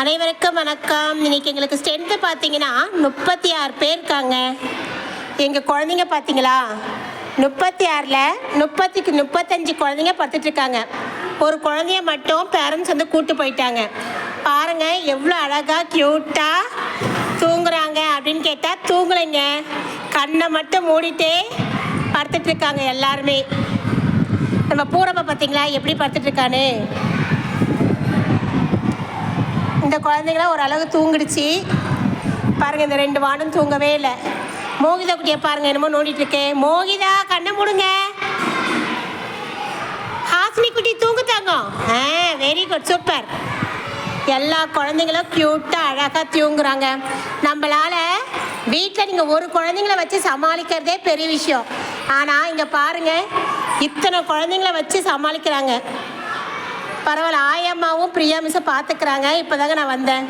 அனைவருக்கும் வணக்கம். இன்னைக்கு எங்களுக்கு ஸ்ட்ரென்த்து பார்த்தீங்கன்னா முப்பத்தி ஆறு பேர் இருக்காங்க. எங்கள் குழந்தைங்க பார்த்தீங்களா? முப்பத்தி ஆறில் முப்பத்திக்கு முப்பத்தஞ்சு குழந்தைங்க படுத்துட்ருக்காங்க ஒரு குழந்தைய மட்டும் பேரண்ட்ஸ் வந்து கூட்டு போயிட்டாங்க. பாருங்க எவ்வளோ அழகாக க்யூட்டாக தூங்குறாங்க அப்படின்னு கேட்டால் தூங்கலைங்க. கண்ணை மட்டும் மூடிட்டே படுத்துட்ருக்காங்க எல்லாருமே. நம்ம பூரப்பை பார்த்தீங்களா? எப்படி படுத்துட்ருக்கானு இருக்கான்னு? இந்த குழந்தைங்களாம் ஓரளவு தூங்கிடுச்சு. பாருங்கள் இந்த ரெண்டு வானும் தூங்கவே இல்லை. மோகிதா குட்டியை பாருங்க என்னமோ நோண்டிட்டு இருக்கேன் மோகிதா கண்ணை மூடுங்க. ஹாசினி குட்டி தூங்குத்தாங்க ஆ வெரி குட் சூப்பர் எல்லா குழந்தைங்களும் க்யூட்டாக அழகாக தூங்குறாங்க. நம்மளால் வீட்டில் நீங்கள் ஒரு குழந்தைங்கள வச்சு சமாளிக்கிறதே பெரிய விஷயம். ஆனால் இங்கே பாருங்கள் இத்தனை குழந்தைங்கள வச்சு சமாளிக்கிறாங்க. பரவாயில்ல ஆயம்மாவும் பிரியா மிஸ்ஸை பார்த்துக்கிறாங்க. இப்போதாங்க நான் வந்தேன்.